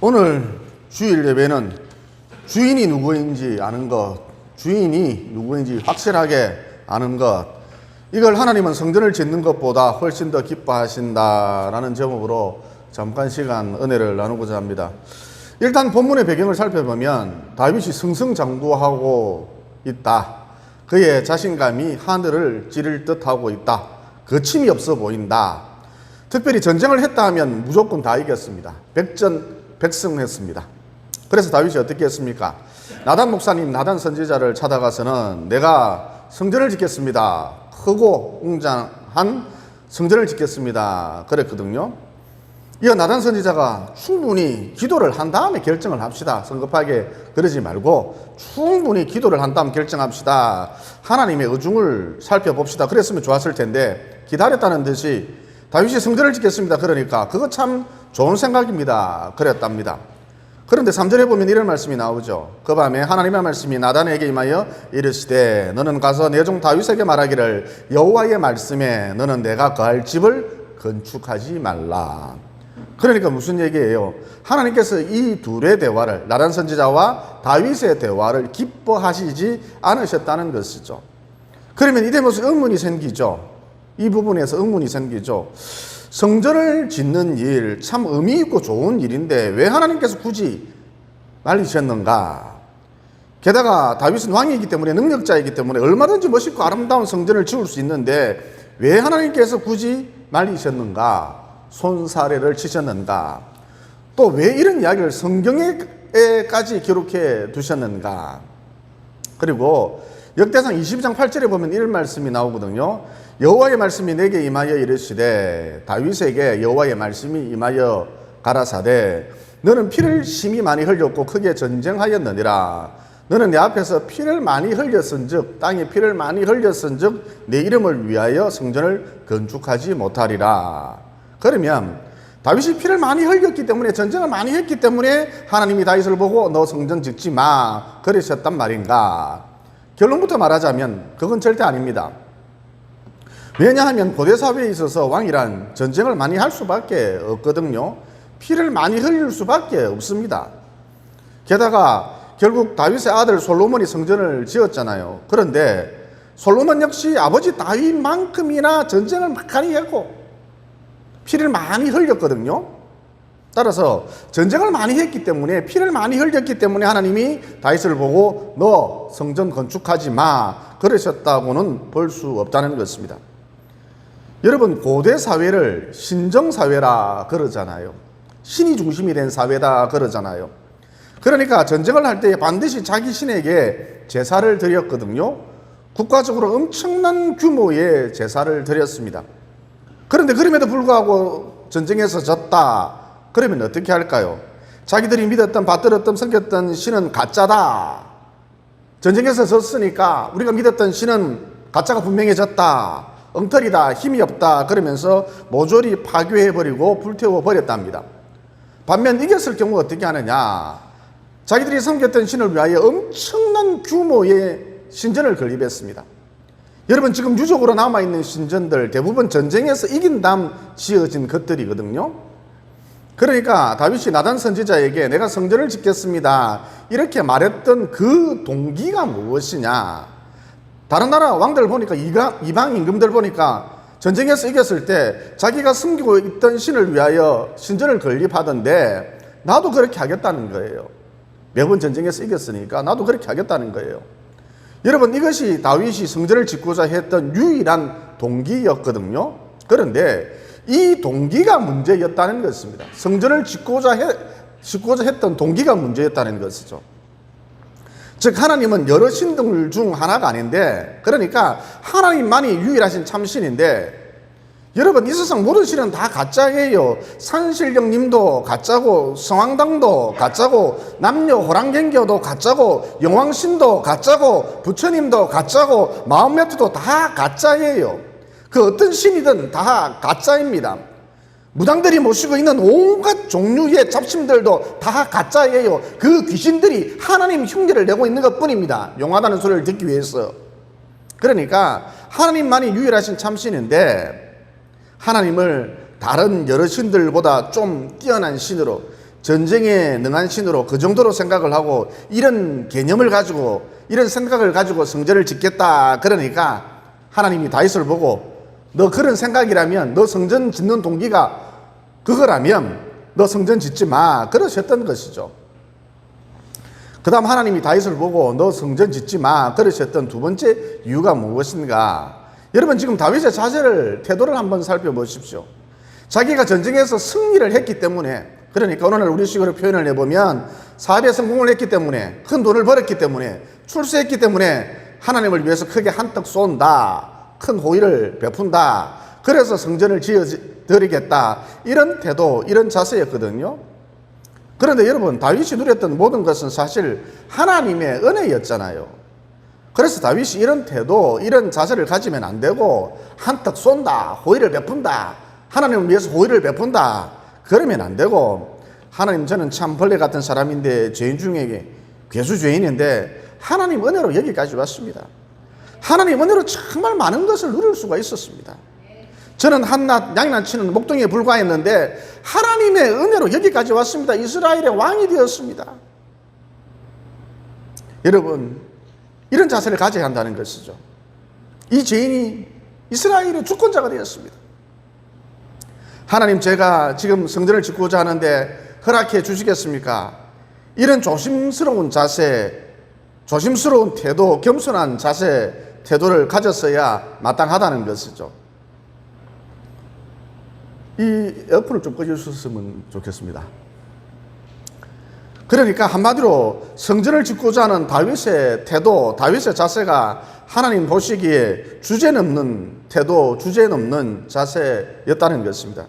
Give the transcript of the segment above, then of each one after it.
오늘 주일 예배는 주인이 누구인지 아는 것, 주인이 누구인지 확실하게 아는 것, 이걸 하나님은 성전을 짓는 것보다 훨씬 더 기뻐하신다라는 제목으로 잠깐 시간 은혜를 나누고자 합니다. 일단 본문의 배경을 살펴보면 다윗이 승승장구하고 있다. 그의 자신감이 하늘을 찌를 듯하고 있다. 거침이 없어 보인다. 특별히 전쟁을 했다 하면 무조건 다 이겼습니다. 백전 백승했습니다. 그래서 다윗이 어떻게 했습니까? 나단 목사님, 나단 선지자를 찾아가서는 내가 성전을 짓겠습니다. 크고 웅장한 성전을 짓겠습니다. 그랬거든요. 이어 나단 선지자가 충분히 기도를 한 다음에 결정을 합시다. 성급하게 그러지 말고 충분히 기도를 한 다음 결정합시다. 하나님의 의중을 살펴봅시다. 그랬으면 좋았을 텐데 기다렸다는 듯이 다윗이 성전을 짓겠습니다. 그러니까 그거 참 좋은 생각입니다. 그랬답니다. 그런데 3절에 보면 이런 말씀이 나오죠. 그 밤에 하나님의 말씀이 나단에게 임하여 이르시되 너는 가서 내 종 다윗에게 말하기를 여호와의 말씀에 너는 내가 거할 집을 건축하지 말라. 그러니까 무슨 얘기예요? 하나님께서 이 둘의 대화를 나단 선지자와 다윗의 대화를 기뻐하시지 않으셨다는 것이죠. 그러면 이대 무슨 의문이 생기죠. 이 부분에서 의문이 생기죠. 성전을 짓는 일 참 의미 있고 좋은 일인데 왜 하나님께서 굳이 말리셨는가? 게다가 다윗은 왕이기 때문에 능력자이기 때문에 얼마든지 멋있고 아름다운 성전을 지을 수 있는데 왜 하나님께서 굳이 말리셨는가? 손사래를 치셨는가? 또 왜 이런 이야기를 성경에까지 기록해 두셨는가? 그리고 역대상 22장 8절에 보면 이런 말씀이 나오거든요. 여호와의 말씀이 내게 임하여 이르시되 다윗에게 여호와의 말씀이 임하여 가라사대 너는 피를 심히 많이 흘렸고 크게 전쟁하였느니라. 너는 내 앞에서 피를 많이 흘렸은즉 땅에 피를 많이 흘렸은즉 내 이름을 위하여 성전을 건축하지 못하리라. 그러면 다윗이 피를 많이 흘렸기 때문에 전쟁을 많이 했기 때문에 하나님이 다윗을 보고 너 성전 짓지 마 그러셨단 말인가 결론부터 말하자면 그건 절대 아닙니다. 왜냐하면 고대 사회에 있어서 왕이란 전쟁을 많이 할 수밖에 없거든요. 피를 많이 흘릴 수밖에 없습니다. 게다가 결국 다윗의 아들 솔로몬이 성전을 지었잖아요. 그런데 솔로몬 역시 아버지 다윗만큼이나 전쟁을 많이 했고 피를 많이 흘렸거든요. 따라서 전쟁을 많이 했기 때문에 피를 많이 흘렸기 때문에 하나님이 다윗을 보고 너 성전 건축하지 마 그러셨다고는 볼 수 없다는 것입니다. 여러분 고대 사회를 신정 사회라 그러잖아요. 신이 중심이 된 사회다 그러잖아요. 그러니까 전쟁을 할 때 반드시 자기 신에게 제사를 드렸거든요. 국가적으로 엄청난 규모의 제사를 드렸습니다. 그런데 그럼에도 불구하고 전쟁에서 졌다. 그러면 어떻게 할까요? 자기들이 믿었던, 받들었던, 섬겼던 신은 가짜다. 전쟁에서 졌으니까 우리가 믿었던 신은 가짜가 분명해졌다. 엉터리다. 힘이 없다. 그러면서 모조리 파괴해버리고 불태워버렸답니다. 반면 이겼을 경우 어떻게 하느냐? 자기들이 섬겼던 신을 위하여 엄청난 규모의 신전을 건립했습니다. 여러분 지금 유적으로 남아있는 신전들 대부분 전쟁에서 이긴 다음 지어진 것들이거든요. 그러니까 다윗이 나단 선지자에게 내가 성전을 짓겠습니다. 이렇게 말했던 그 동기가 무엇이냐? 다른 나라 왕들 보니까 이방 임금들 보니까 전쟁에서 이겼을 때 자기가 숨기고 있던 신을 위하여 신전을 건립하던데 나도 그렇게 하겠다는 거예요. 매번 전쟁에서 이겼으니까 나도 그렇게 하겠다는 거예요. 여러분 이것이 다윗이 성전을 짓고자 했던 유일한 동기였거든요. 그런데 이 동기가 문제였다는 것입니다. 성전을 짓고자, 해, 짓고자 했던 동기가 문제였다는 것이죠. 즉 하나님은 여러 신들 중 하나가 아닌데 그러니까 하나님만이 유일하신 참신인데 여러분 이 세상 모든 신은 다 가짜예요. 산신령님도 가짜고 성황당도 가짜고 남녀 호랑갱교도 가짜고 영왕신도 가짜고 부처님도 가짜고 마음메트도 다 가짜예요. 그 어떤 신이든 다 가짜입니다. 무당들이 모시고 있는 온갖 종류의 잡신들도 다 가짜예요. 그 귀신들이 하나님 흉내를 내고 있는 것 뿐입니다. 용하다는 소리를 듣기 위해서. 그러니까 하나님만이 유일하신 참신인데 하나님을 다른 여러 신들보다 좀 뛰어난 신으로 전쟁에 능한 신으로 그 정도로 생각을 하고 이런 개념을 가지고 이런 생각을 가지고 성전을 짓겠다 그러니까 하나님이 다윗을 보고 너 그런 생각이라면 너 성전 짓는 동기가 그거라면 너 성전 짓지 마. 그러셨던 것이죠. 그 다음 하나님이 다윗을 보고 너 성전 짓지 마. 그러셨던 두 번째 이유가 무엇인가? 여러분 지금 다윗의 자세를 태도를 한번 살펴보십시오. 자기가 전쟁에서 승리를 했기 때문에 그러니까 오늘 우리 식으로 표현을 해보면 사업에 성공을 했기 때문에 큰 돈을 벌었기 때문에 출세했기 때문에 하나님을 위해서 크게 한턱 쏜다 큰 호의를 베푼다 그래서 성전을 지어 드리겠다 이런 태도 이런 자세였거든요 그런데 여러분 다윗이 누렸던 모든 것은 사실 하나님의 은혜였잖아요. 그래서 다윗이 이런 태도, 이런 자세를 가지면 안 되고 한턱 쏜다, 호의를 베푼다, 하나님을 위해서 호의를 베푼다, 그러면 안 되고 하나님 저는 참 벌레 같은 사람인데 죄인 중에 괴수 죄인인데 하나님 은혜로 여기까지 왔습니다. 하나님 은혜로 정말 많은 것을 누릴 수가 있었습니다. 저는 한낱 양난 치는 목동에 불과했는데 하나님의 은혜로 여기까지 왔습니다. 이스라엘의 왕이 되었습니다. 여러분, 이런 자세를 가져야 한다는 것이죠. 이 죄인이 이스라엘의 주권자가 되었습니다. 하나님, 제가 지금 성전을 짓고자 하는데 허락해 주시겠습니까? 이런 조심스러운 자세, 조심스러운 태도, 겸손한 자세, 태도를 가졌어야 마땅하다는 것이죠. 이 에어컨을 좀 꺼주셨으면 좋겠습니다. 그러니까 한마디로 성전을 짓고자 하는 다윗의 태도, 다윗의 자세가 하나님 보시기에 주제 넘는 태도, 주제 넘는 자세였다는 것입니다.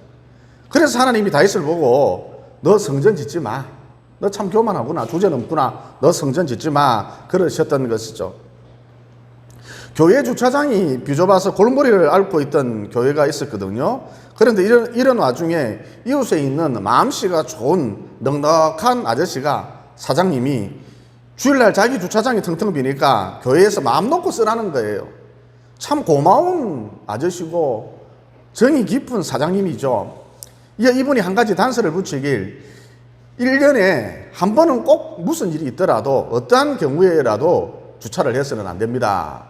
그래서 하나님이 다윗을 보고 너 성전 짓지 마. 너 참 교만하구나. 주제 넘구나. 너 성전 짓지 마. 그러셨던 것이죠. 교회 주차장이 비좁아서 골머리를 앓고 있던 교회가 있었거든요. 그런데 이런, 이런 와중에 이웃에 있는 마음씨가 좋은 넉넉한 아저씨가 사장님이 주일날 자기 주차장이 텅텅 비니까 교회에서 마음 놓고 쓰라는 거예요. 참 고마운 아저씨고 정이 깊은 사장님이죠. 이분이 한 가지 단서를 붙이길 1년에 한 번은 꼭 무슨 일이 있더라도 어떠한 경우에라도 주차를 해서는 안 됩니다.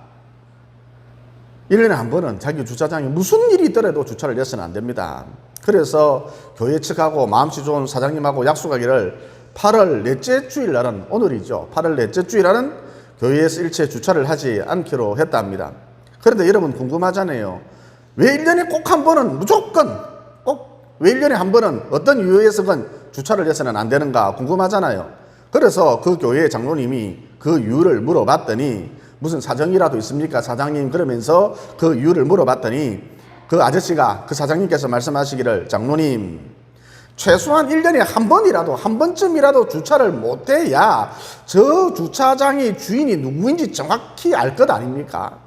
1년에 한 번은 자기 주차장에 무슨 일이 있더라도 주차를 해서는 안 됩니다. 그래서 교회 측하고 마음씨 좋은 사장님하고 약속하기를 8월 넷째 주일날은 오늘이죠. 8월 넷째 주일날은 교회에서 일체 주차를 하지 않기로 했답니다. 그런데 여러분 궁금하잖아요. 왜 1년에 꼭 한 번은 무조건 꼭 왜 1년에 한 번은 어떤 이유에서건 주차를 해서는 안 되는가 궁금하잖아요. 그래서 그 교회 장로님이 그 이유를 물어봤더니 무슨 사정이라도 있습니까? 사장님 그러면서 그 이유를 물어봤더니 그 아저씨가 그 사장님께서 말씀하시기를 장로님 최소한 1년에 한 번이라도 한 번쯤이라도 주차를 못해야 저 주차장의 주인이 누구인지 정확히 알 것 아닙니까?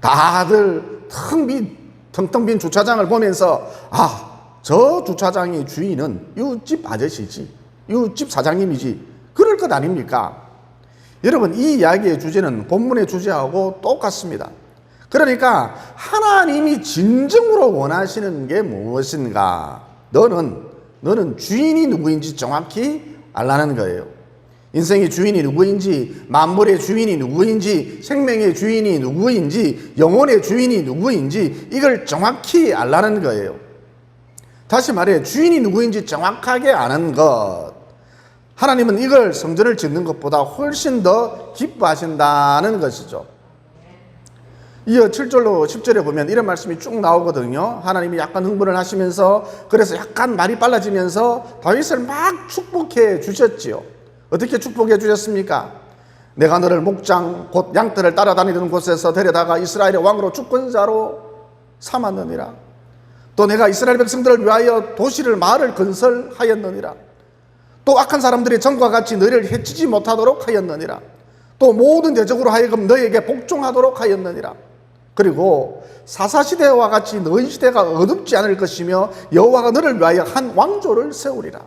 다들 텅 빈, 텅텅 빈 주차장을 보면서 아, 저 주차장의 주인은 이집 아저씨지, 이집 사장님이지 그럴 것 아닙니까? 여러분, 이 이야기의 주제는 본문의 주제하고 똑같습니다. 그러니까 하나님이 진정으로 원하시는 게 무엇인가? 너는, 너는 주인이 누구인지 정확히 알라는 거예요. 인생의 주인이 누구인지, 만물의 주인이 누구인지, 생명의 주인이 누구인지, 영혼의 주인이 누구인지, 이걸 정확히 알라는 거예요. 다시 말해, 주인이 누구인지 정확하게 아는 것. 하나님은 이걸 성전을 짓는 것보다 훨씬 더 기뻐하신다는 것이죠. 이어 7절로 10절에 보면 이런 말씀이 쭉 나오거든요. 하나님이 약간 흥분을 하시면서 그래서 약간 말이 빨라지면서 다윗을 막 축복해 주셨지요. 어떻게 축복해 주셨습니까? 내가 너를 목장 곧 양떼를 따라다니던 곳에서 데려다가 이스라엘의 왕으로 주권자로 삼았느니라. 또 내가 이스라엘 백성들을 위하여 도시를 마을을 건설하였느니라. 또 악한 사람들이 전과 같이 너희를 해치지 못하도록 하였느니라. 또 모든 대적으로 하여금 너에게 복종하도록 하였느니라. 그리고 사사시대와 같이 너희 시대가 어둡지 않을 것이며 여호와가 너를 위하여 한 왕조를 세우리라.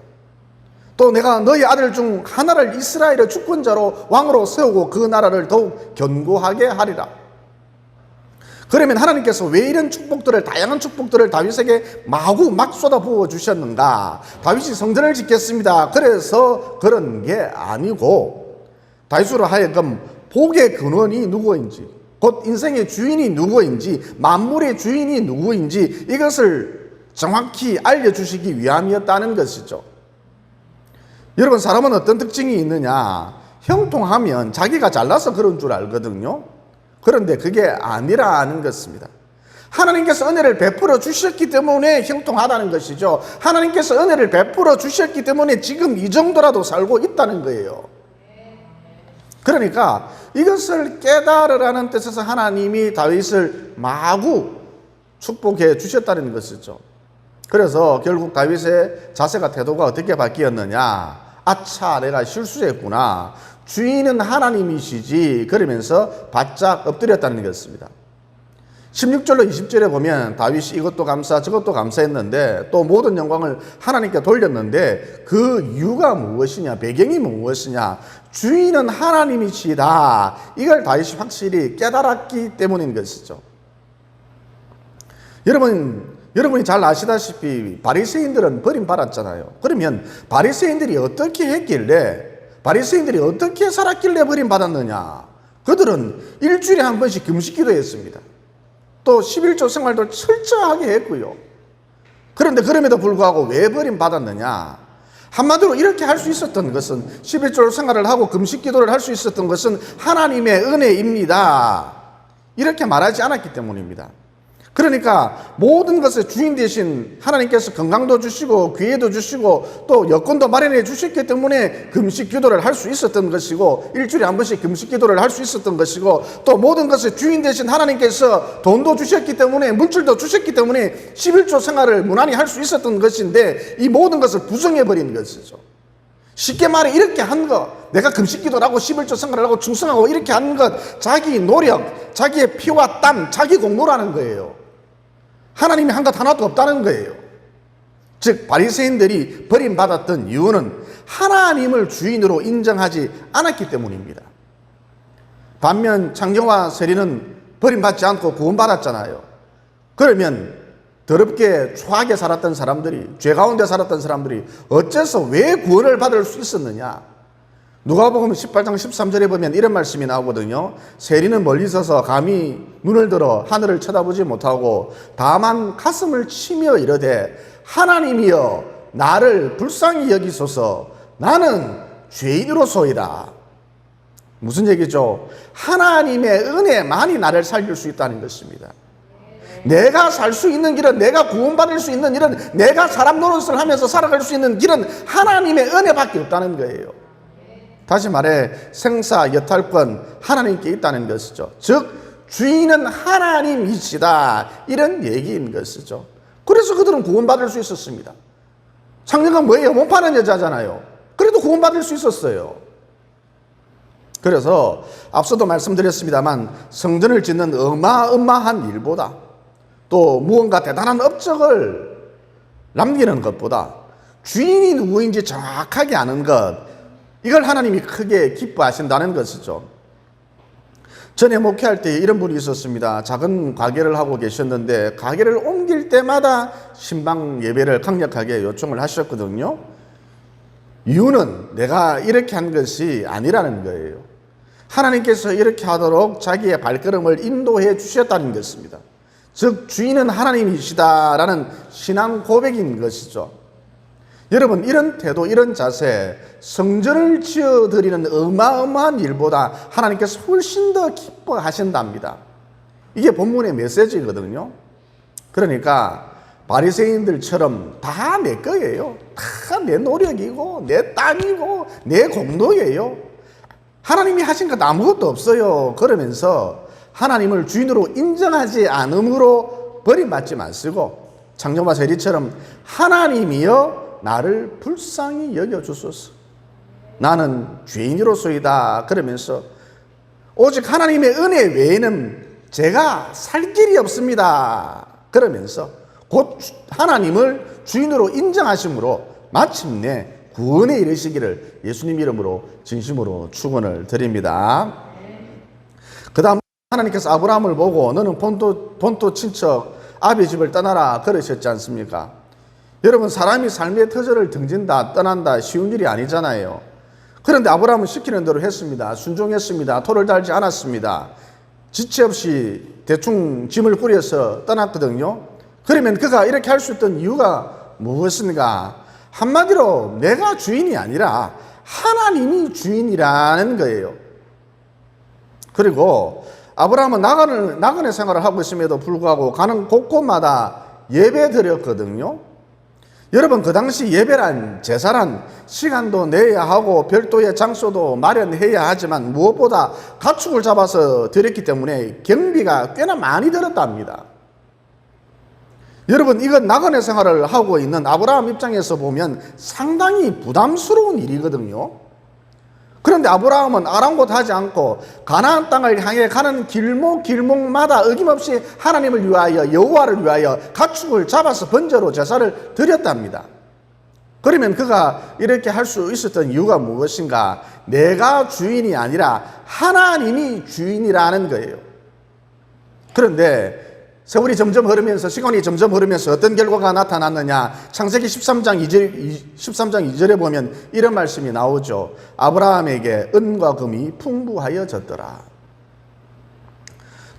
또 내가 너희 아들 중 하나를 이스라엘의 주권자로 왕으로 세우고 그 나라를 더욱 견고하게 하리라. 그러면 하나님께서 왜 이런 축복들을 다양한 축복들을 다윗에게 마구 막 쏟아 부어 주셨는가? 다윗이 성전을 짓겠습니다. 그래서 그런 게 아니고 다윗으로 하여금 복의 근원이 누구인지 곧 인생의 주인이 누구인지 만물의 주인이 누구인지 이것을 정확히 알려주시기 위함이었다는 것이죠. 여러분 사람은 어떤 특징이 있느냐? 형통하면 자기가 잘나서 그런 줄 알거든요. 그런데 그게 아니라는 것입니다. 하나님께서 은혜를 베풀어 주셨기 때문에 형통하다는 것이죠. 하나님께서 은혜를 베풀어 주셨기 때문에 지금 이 정도라도 살고 있다는 거예요. 그러니까 이것을 깨달으라는 뜻에서 하나님이 다윗을 마구 축복해 주셨다는 것이죠. 그래서 결국 다윗의 자세가 태도가 어떻게 바뀌었느냐? 아차, 내가 실수했구나. 주인은 하나님이시지. 그러면서 바짝 엎드렸다는 것입니다. 16절로 20절에 보면 다윗이 이것도 감사 저것도 감사했는데 또 모든 영광을 하나님께 돌렸는데 그 이유가 무엇이냐 배경이 무엇이냐 주인은 하나님이시다 이걸 다윗이 확실히 깨달았기 때문인 것이죠 여러분 여러분이 잘 아시다시피 바리새인들은 버림받았잖아요 그러면 바리새인들이 어떻게 했길래 바리새인들이 어떻게 살았길래 버림받았느냐 그들은 일주일에 한 번씩 금식 기도 했습니다 또 11조 생활도 철저하게 했고요. 그런데 그럼에도 불구하고 왜 버림받았느냐? 한마디로 이렇게 할 수 있었던 것은 11조 생활을 하고 금식 기도를 할 수 있었던 것은 하나님의 은혜입니다. 이렇게 말하지 않았기 때문입니다. 그러니까 모든 것의 주인 대신 하나님께서 건강도 주시고 기회도 주시고 또 여건도 마련해 주셨기 때문에 금식 기도를 할 수 있었던 것이고 일주일에 한 번씩 금식 기도를 할 수 있었던 것이고 또 모든 것의 주인 대신 하나님께서 돈도 주셨기 때문에 물질도 주셨기 때문에 11조 생활을 무난히 할 수 있었던 것인데 이 모든 것을 부정해 버린 것이죠. 쉽게 말해 이렇게 한 것, 내가 금식 기도를 하고 11조 생활을 하고 충성하고 이렇게 한 것, 자기 노력, 자기의 피와 땀, 자기 공로라는 거예요. 하나님이 한 것 하나도 없다는 거예요. 즉 바리새인들이 버림받았던 이유는 하나님을 주인으로 인정하지 않았기 때문입니다. 반면 창경과 세리는 버림받지 않고 구원받았잖아요. 그러면 더럽게 추하게 살았던 사람들이 죄 가운데 살았던 사람들이 어째서 왜 구원을 받을 수 있었느냐? 누가복음 18장 13절에 보면 이런 말씀이 나오거든요. 세리는 멀리 서서 감히 눈을 들어 하늘을 쳐다보지 못하고 다만 가슴을 치며 이르되 하나님이여 나를 불쌍히 여기소서 나는 죄인으로소이다. 무슨 얘기죠? 하나님의 은혜만이 나를 살릴 수 있다는 것입니다. 내가 살 수 있는 길은 내가 구원받을 수 있는 길은 내가 사람 노릇을 하면서 살아갈 수 있는 길은 하나님의 은혜밖에 없다는 거예요. 다시 말해 생사 여탈권 하나님께 있다는 것이죠. 즉 주인은 하나님이시다 이런 얘기인 것이죠. 그래서 그들은 구원받을 수 있었습니다. 상녀가 뭐예요? 못 파는 여자잖아요. 그래도 구원받을 수 있었어요. 그래서 앞서도 말씀드렸습니다만 성전을 짓는 어마어마한 일보다 또 무언가 대단한 업적을 남기는 것보다 주인이 누구인지 정확하게 아는 것 이걸 하나님이 크게 기뻐하신다는 것이죠. 전에 목회할 때 이런 분이 있었습니다. 작은 가게를 하고 계셨는데 가게를 옮길 때마다 신방 예배를 강력하게 요청을 하셨거든요. 이유는 내가 이렇게 한 것이 아니라는 거예요. 하나님께서 이렇게 하도록 자기의 발걸음을 인도해 주셨다는 것입니다. 즉 주인은 하나님이시다라는 신앙 고백인 것이죠. 여러분 이런 태도 이런 자세 성전을 지어 드리는 어마어마한 일보다 하나님께서 훨씬 더 기뻐하신답니다. 이게 본문의 메시지거든요. 그러니까 바리새인들처럼 다 내 거예요. 다 내 노력이고 내 땅이고 내 공로예요. 하나님이 하신 것 아무것도 없어요. 그러면서 하나님을 주인으로 인정하지 않음으로 버림받지 마시고 장정마 세리처럼 하나님이여 나를 불쌍히 여겨 주소서. 나는 죄인으로서이다. 그러면서 오직 하나님의 은혜 외에는 제가 살 길이 없습니다. 그러면서 곧 하나님을 주인으로 인정하심으로 마침내 구원에 이르시기를 예수님 이름으로 진심으로 축원을 드립니다. 그다음 하나님께서 아브라함을 보고 너는 본토, 본토 친척 아비 집을 떠나라 그러셨지 않습니까? 여러분 사람이 삶의 터전을 등진다 떠난다 쉬운 일이 아니잖아요. 그런데 아브라함은 시키는 대로 했습니다. 순종했습니다. 토를 달지 않았습니다. 지체 없이 대충 짐을 꾸려서 떠났거든요. 그러면 그가 이렇게 할 수 있던 이유가 무엇인가? 한마디로 내가 주인이 아니라 하나님이 주인이라는 거예요. 그리고 아브라함은 나간을, 나간의 생활을 하고 있음에도 불구하고 가는 곳곳마다 예배 드렸거든요. 여러분, 그 당시 예배란, 제사란 시간도 내야 하고 별도의 장소도 마련해야 하지만 무엇보다 가축을 잡아서 드렸기 때문에 경비가 꽤나 많이 들었답니다. 여러분, 이건 나그네 생활을 하고 있는 아브라함 입장에서 보면 상당히 부담스러운 일이거든요. 그런데 아브라함은 아랑곳하지 않고 가나안 땅을 향해 가는 길목 길목마다 어김없이 하나님을 위하여 여호와를 위하여 가축을 잡아서 번제로 제사를 드렸답니다. 그러면 그가 이렇게 할 수 있었던 이유가 무엇인가? 내가 주인이 아니라 하나님이 주인이라는 거예요. 그런데 세월이 점점 흐르면서 시간이 점점 흐르면서 어떤 결과가 나타났느냐? 창세기 13장 2절 13장 2절에 보면 이런 말씀이 나오죠. 아브라함에게 은과 금이 풍부하여졌더라.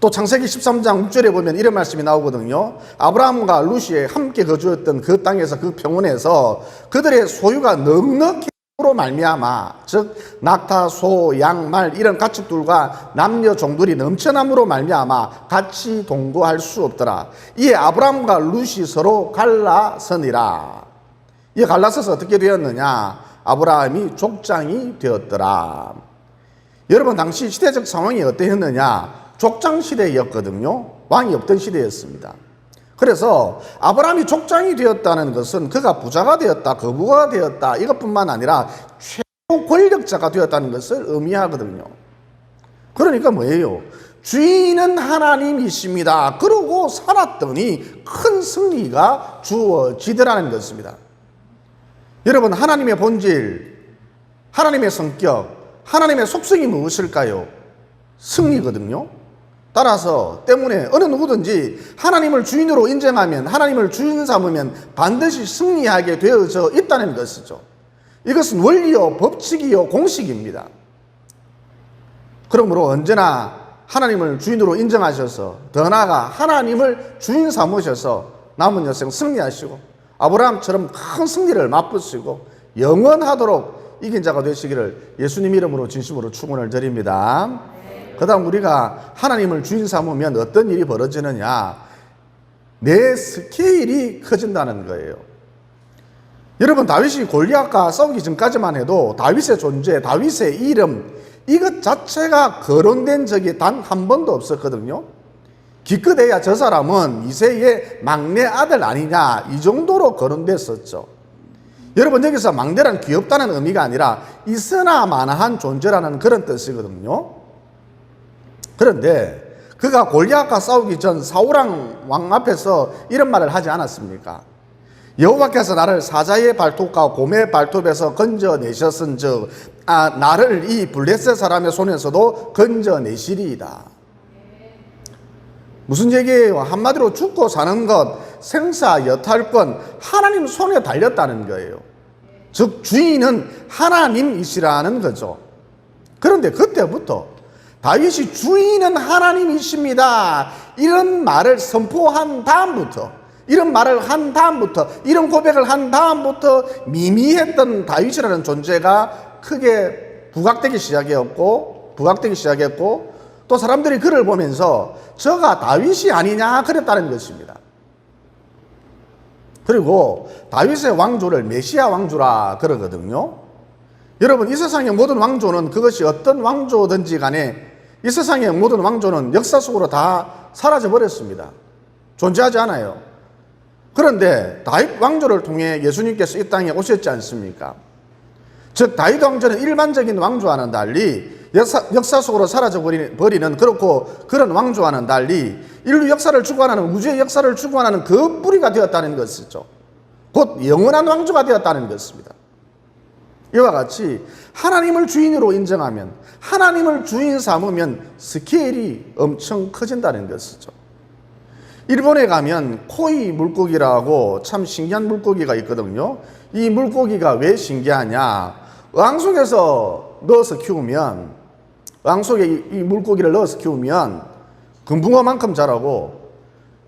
또 창세기 13장 6절에 보면 이런 말씀이 나오거든요. 아브라함과 루시에 함께 거주했던 그 땅에서 그 평원에서 그들의 소유가 넉넉히 로 말미암아 즉 낙타 소 양 말 이런 가축들과 남녀 종들이 넘쳐남으로 말미암아 같이 동거할 수 없더라. 이에 아브람과 룻이 서로 갈라서니라. 이 갈라서서 어떻게 되었느냐? 아브라함이 족장이 되었더라. 여러분 당시 시대적 상황이 어떠했느냐? 족장 시대였거든요. 왕이 없던 시대였습니다 그래서 아브라함이 족장이 되었다는 것은 그가 부자가 되었다, 거부가 되었다 이것뿐만 아니라 최고 권력자가 되었다는 것을 의미하거든요. 그러니까 뭐예요? 주인은 하나님이십니다. 그러고 살았더니 큰 승리가 주어지더라는 것입니다. 여러분 하나님의 본질, 하나님의 성격, 하나님의 속성이 무엇일까요? 승리거든요. 따라서 때문에 어느 누구든지 하나님을 주인으로 인정하면 하나님을 주인 삼으면 반드시 승리하게 되어져 있다는 것이죠. 이것은 원리요, 법칙이요, 공식입니다. 그러므로 언제나 하나님을 주인으로 인정하셔서 더 나아가 하나님을 주인 삼으셔서 남은 여생 승리하시고 아브라함처럼 큰 승리를 맛보시고 영원하도록 이긴 자가 되시기를 예수님 이름으로 진심으로 축원을 드립니다. 그다음 우리가 하나님을 주인 삼으면 어떤 일이 벌어지느냐? 내 스케일이 커진다는 거예요. 여러분 다윗이 골리앗과 싸우기 전까지만 해도 다윗의 존재, 다윗의 이름 이것 자체가 거론된 적이 단 한 번도 없었거든요. 기껏해야 저 사람은 이세의 막내 아들 아니냐 이 정도로 거론됐었죠. 여러분 여기서 막내란 귀엽다는 의미가 아니라 있으나 마나한 존재라는 그런 뜻이거든요. 그런데 그가 골리앗과 싸우기 전 사울왕 왕 앞에서 이런 말을 하지 않았습니까? 여호와께서 나를 사자의 발톱과 곰의 발톱에서 건져내셨은즉 아, 나를 이 블레셋 사람의 손에서도 건져내시리이다. 무슨 얘기예요? 한마디로 죽고 사는 것, 생사, 여탈권, 하나님 손에 달렸다는 거예요. 즉, 주인은 하나님이시라는 거죠. 그런데 그때부터 다윗이 주인은 하나님이십니다. 이런 말을 선포한 다음부터, 이런 말을 한 다음부터, 이런 고백을 한 다음부터 미미했던 다윗이라는 존재가 크게 부각되기 시작했고, 부각되기 시작했고, 또 사람들이 그를 보면서 저가 다윗이 아니냐 그랬다는 것입니다. 그리고 다윗의 왕조를 메시아 왕조라 그러거든요. 여러분 이 세상의 모든 왕조는 그것이 어떤 왕조든지 간에 이 세상의 모든 왕조는 역사 속으로 다 사라져 버렸습니다. 존재하지 않아요. 그런데 다윗 왕조를 통해 예수님께서 이 땅에 오셨지 않습니까? 즉 다윗 왕조는 일반적인 왕조와는 달리 역사, 역사 속으로 사라져 버리는 그렇고 그런 왕조와는 달리 인류 역사를 주관하는 우주의 역사를 주관하는 그 뿌리가 되었다는 것이죠. 곧 영원한 왕조가 되었다는 것입니다. 이와 같이 하나님을 주인으로 인정하면 하나님을 주인 삼으면 스케일이 엄청 커진다는 것이죠. 일본에 가면 코이 물고기라고 참 신기한 물고기가 있거든요. 이 물고기가 왜 신기하냐? 왕 속에서 넣어서 키우면 왕 속에 이- 이 물고기를 넣어서 키우면 금붕어만큼 자라고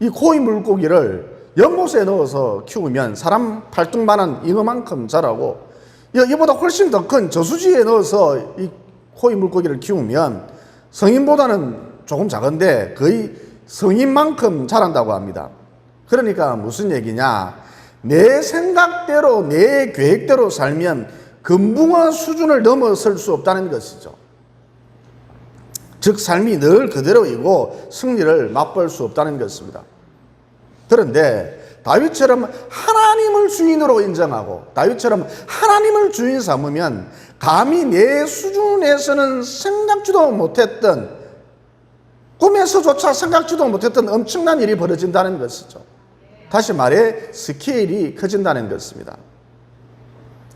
이 코이 물고기를 연못에 넣어서 키우면 사람 팔뚝만한 잉어만큼 자라고 이- 이보다 훨씬 더 큰 저수지에 넣어서 이 코이 물고기를 키우면 성인보다는 조금 작은데 거의 성인만큼 자란다고 합니다. 그러니까 무슨 얘기냐? 내 생각대로 내 계획대로 살면 금붕어 수준을 넘어설 수 없다는 것이죠. 즉 삶이 늘 그대로이고 승리를 맛볼 수 없다는 것입니다. 그런데 다윗처럼 하나님을 주인으로 인정하고 다윗처럼 하나님을 주인 삼으면 감히 내 수준에서는 생각지도 못했던 꿈에서조차 생각지도 못했던 엄청난 일이 벌어진다는 것이죠. 다시 말해 스케일이 커진다는 것입니다.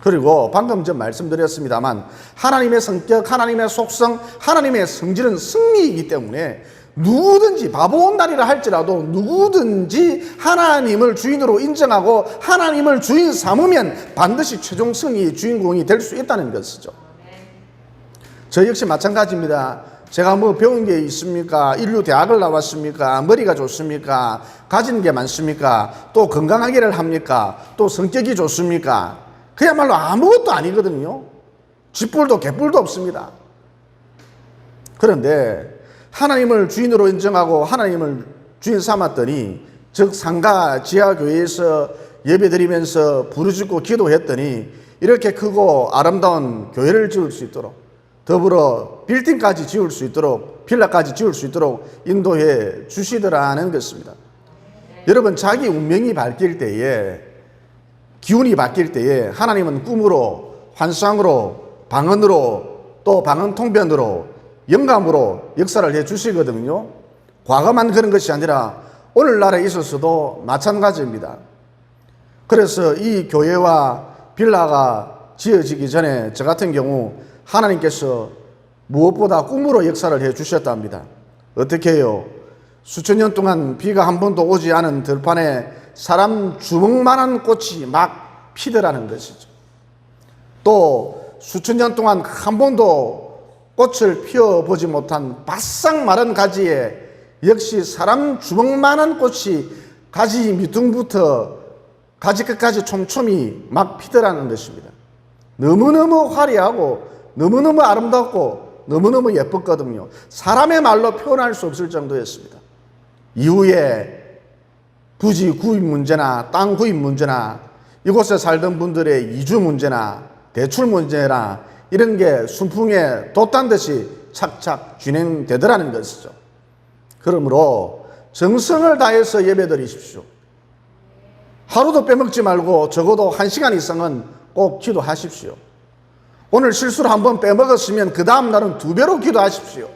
그리고 방금 전 말씀드렸습니다만 하나님의 성격, 하나님의 속성, 하나님의 성질은 승리이기 때문에 누구든지 바보 온다리라 할지라도 누구든지 하나님을 주인으로 인정하고 하나님을 주인 삼으면 반드시 최종 승리의 주인공이 될 수 있다는 것이죠. 저 역시 마찬가지입니다. 제가 뭐 배운 게 있습니까? 인류 대학을 나왔습니까? 머리가 좋습니까? 가진 게 많습니까? 또 건강하기를 합니까? 또 성격이 좋습니까? 그야말로 아무것도 아니거든요. 쥐뿔도 개뿔도 없습니다. 그런데 하나님을 주인으로 인정하고 하나님을 주인 삼았더니 즉 상가 지하 교회에서 예배드리면서 부르짖고 기도했더니 이렇게 크고 아름다운 교회를 지을 수 있도록 더불어 빌딩까지 지을 수 있도록 빌라까지 지을 수 있도록 인도해 주시더라는 것입니다. 여러분 자기 운명이 바뀔 때에 기운이 바뀔 때에 하나님은 꿈으로 환상으로 방언으로 또 방언 통변으로 영감으로 역사를 해 주시거든요. 과거만 그런 것이 아니라 오늘날에 있어서도 마찬가지입니다. 그래서 이 교회와 빌라가 지어지기 전에 저 같은 경우 하나님께서 무엇보다 꿈으로 역사를 해 주셨답니다. 어떻게 해요? 수천 년 동안 비가 한 번도 오지 않은 들판에 사람 주먹만한 꽃이 막 피더라는 것이죠. 또 수천 년 동안 한 번도 꽃을 피워보지 못한 바싹 마른 가지에 역시 사람 주먹만한 꽃이 가지 밑둥부터 가지 끝까지 촘촘히 막 피더라는 것입니다. 너무너무 화려하고 너무너무 아름답고 너무너무 예뻤거든요. 사람의 말로 표현할 수 없을 정도였습니다. 이후에 부지 구입 문제나 땅 구입 문제나 이곳에 살던 분들의 이주 문제나 대출 문제나 이런 게 순풍에 돛단 듯이 착착 진행되더라는 것이죠. 그러므로 정성을 다해서 예배 드리십시오. 하루도 빼먹지 말고 적어도 한 시간 이상은 꼭 기도하십시오. 오늘 실수로 한번 빼먹었으면 그 다음 날은 두 배로 기도하십시오.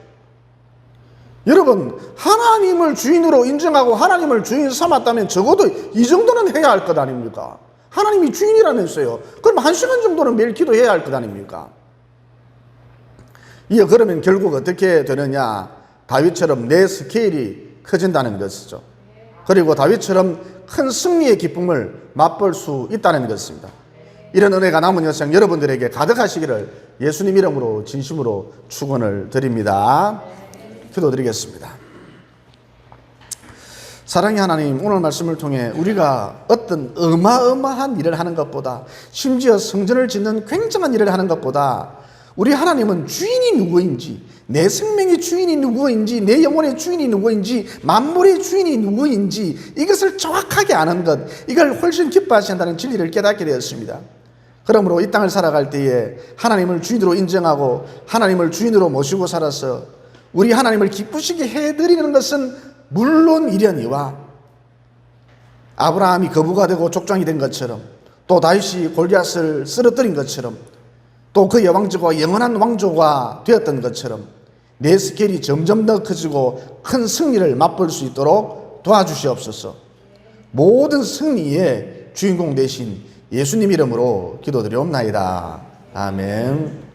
여러분, 하나님을 주인으로 인정하고 하나님을 주인 삼았다면 적어도 이 정도는 해야 할 것 아닙니까? 하나님이 주인이라면서요. 그럼 한 시간 정도는 매일 기도해야 할 것 아닙니까? 이어 그러면 결국 어떻게 되느냐? 다윗처럼 내 스케일이 커진다는 것이죠. 그리고 다윗처럼 큰 승리의 기쁨을 맛볼 수 있다는 것입니다. 이런 은혜가 남은 여생 여러분들에게 가득하시기를 예수님 이름으로 진심으로 축원을 드립니다. 기도드리겠습니다. 사랑의 하나님, 오늘 말씀을 통해 우리가 어떤 어마어마한 일을 하는 것보다 심지어 성전을 짓는 굉장한 일을 하는 것보다 우리 하나님은 주인이 누구인지, 내 생명의 주인이 누구인지, 내 영혼의 주인이 누구인지, 만물의 주인이 누구인지 이것을 정확하게 아는 것, 이걸 훨씬 기뻐하신다는 진리를 깨닫게 되었습니다. 그러므로 이 땅을 살아갈 때에 하나님을 주인으로 인정하고 하나님을 주인으로 모시고 살아서 우리 하나님을 기쁘시게 해드리는 것은 물론 이련이와 아브라함이 거부가 되고 족장이 된 것처럼 또 다윗이 골리앗을 쓰러뜨린 것처럼 또 그 여왕조가 영원한 왕조가 되었던 것처럼 내 스케일이 점점 더 커지고 큰 승리를 맛볼 수 있도록 도와주시옵소서. 모든 승리의 주인공 되신 예수님 이름으로 기도드리옵나이다. 아멘.